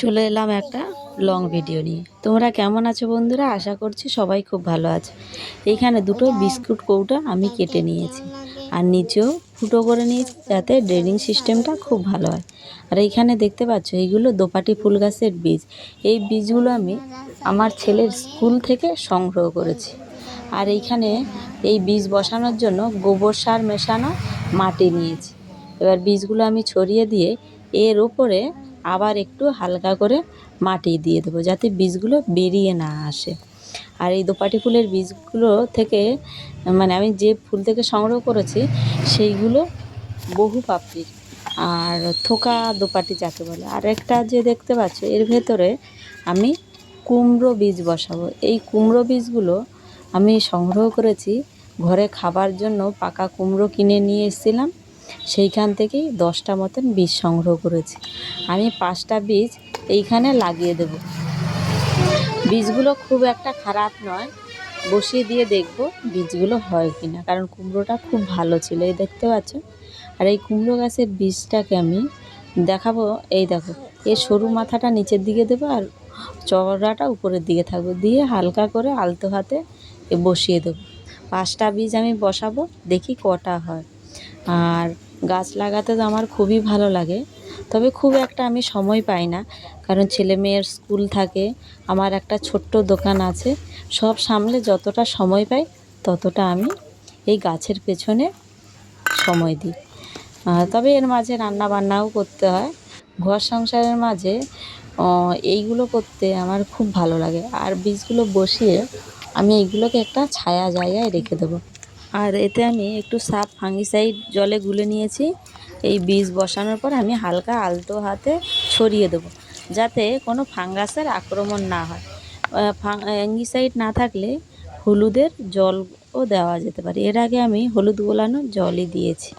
চলে এলাম একটা লং ভিডিও নিয়ে। তোমরা কেমন আছো বন্ধুরা? আশা করছি সবাই খুব ভালো আছে। এইখানে দুটো বিস্কুট কৌটা আমি কেটে নিয়েছি। আর নিচেও ফুটো করে নিয়েছি যাতে ড্রেনিং সিস্টেমটা খুব ভালো হয়। আর এইখানে দেখতে পাচ্ছ, এইগুলো দোপাটি ফুল গাছের বীজ। এই বীজগুলো আমি আমার ছেলের স্কুল থেকে সংগ্রহ করেছি। আর এইখানে এই বীজ বসানোর জন্য গোবর সার মেশানো মাটি নিয়েছি। এবার বীজগুলো আমি ছড়িয়ে দিয়ে এর উপরে আবার একটু হালকা করে মাটি দিয়ে দেবো যাতে বীজগুলো বেরিয়ে না আসে। আর এই দোপাটি ফুলের বীজগুলো থেকে মানে আমি যে ফুল থেকে সংগ্রহ করেছি, সেইগুলো বহু পাপড়ির আর থোকা দোপাটি যাকে বলে। আর একটা যে দেখতে পাচ্ছ, এর ভেতরে আমি কুমড়ো বীজ বসাবো। এই কুমড়ো বীজগুলো আমি সংগ্রহ করেছি, ঘরে খাবার জন্য পাকা কুমড়ো কিনে নিয়ে এসেছিলাম। সেইখান থেকেই দশটা মতন বীজ সংগ্রহ করেছি। আমি পাঁচটা বীজ এইখানে লাগিয়ে দেব। বীজগুলো খুব একটা খারাপ নয়, বসিয়ে দিয়ে দেখব বীজগুলো হয় কি না কারণ কুমড়োটা খুব ভালো ছিল, এই দেখতে পাচ্ছ আর এই কুমড়ো গাছের বীজটাকে আমি দেখাবো, এই দেখো এর সরু মাথাটা নিচের দিকে দেবো আর চওড়াটা উপরের দিকে থাকবে, দিয়ে হালকা করে আলতো হাতে বসিয়ে দেবো। পাঁচটা বীজ আমি বসাবো, দেখি কটা হয়। আর গাছ লাগাতে তো আমার খুবই ভালো লাগে। তবে খুব একটা আমি সময় পাই না, কারণ ছেলে মেয়ের স্কুল থাকে, আমার একটা ছোট্ট দোকান আছে, সব সামলে যতটা সময় পাই ততটা আমি এই গাছের পেছনে সময় দিই। তবে এর মাঝে রান্না বান্নাও করতে হয়। ঘর সংসারের মাঝে এইগুলো করতে আমার খুব ভালো লাগে। আর বীজগুলো বসিয়ে আমি এইগুলোকে একটা ছায়া জায়গায় রেখে দেবো। আর এতে আমি একটু সাপ ফাঙ্গিসাইড জলে গুলে নিয়েছি। এই বীজ বসানোর পর আমি হালকা আলতো হাতে ছড়িয়ে দেবো, যাতে কোনো ফাঙ্গাসের আক্রমণ না হয়। ফাঙ্গিসাইড না থাকলে হলুদের জলও দেওয়া যেতে পারে। এর আগে আমি হলুদ গোলানো জলই দিয়েছি।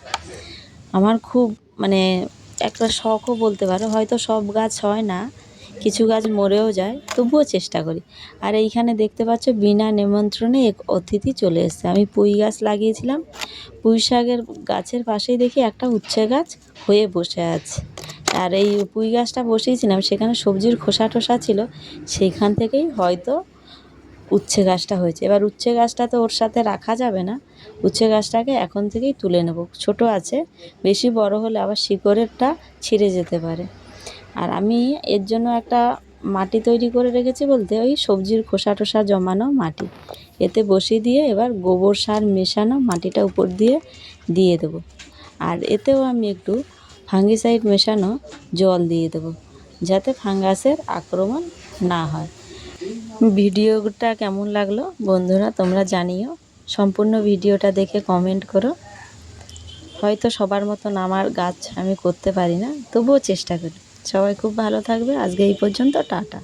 আমার খুব মানে একটা শখও বলতে পারো, হয়তো সব গাছ হয় না কিছু গাছ মরেও যায়, তবুও চেষ্টা করি। আর এইখানে দেখতে পাচ্ছ বিনা নিমন্ত্রণে এক অতিথি চলে এসেছে। আমি পুঁই গাছ লাগিয়েছিলাম। পুঁই শাকের গাছের পাশেই দেখি একটা উচ্ছে গাছ হয়ে বসে আছে। আর এই পুঁই গাছটা বসিয়েছিলাম, সেখানে সবজির খোসা টোসা ছিল, সেইখান থেকেই হয়তো উচ্ছে গাছটা হয়েছে। এবার উচ্ছে গাছটা তো ওর সাথে রাখা যাবে না। উচ্ছে গাছটাকে এখন থেকেই তুলে নেব। ছোট আছে, বেশি বড় হলে আবার শিকড়েরটা ছিঁড়ে যেতে পারে। আর আমি এর জন্য একটা মাটি তৈরি করে রেখেছি বলতে ওই সবজির খোসা টোসা জমানো মাটি। এতে বসিয়ে দিয়ে এবার গোবর সার মেশানো মাটিটা উপর দিয়ে দিয়ে দেবো। আর এতেও আমি একটু ফাঙ্গিসাইড মেশানো জল দিয়ে দেবো, যাতে ফাঙ্গাসের আক্রমণ না হয়। ভিডিওটা কেমন লাগল বন্ধুরা তোমরা জানিও। সম্পূর্ণ ভিডিওটা দেখে কমেন্ট করো। হয়তো সবার মতন আমার গাছ আমি করতে পারি না, তবুও চেষ্টা করি। সবাই খুব ভালো থাকবে। আজকে এই পর্যন্ত টাটা।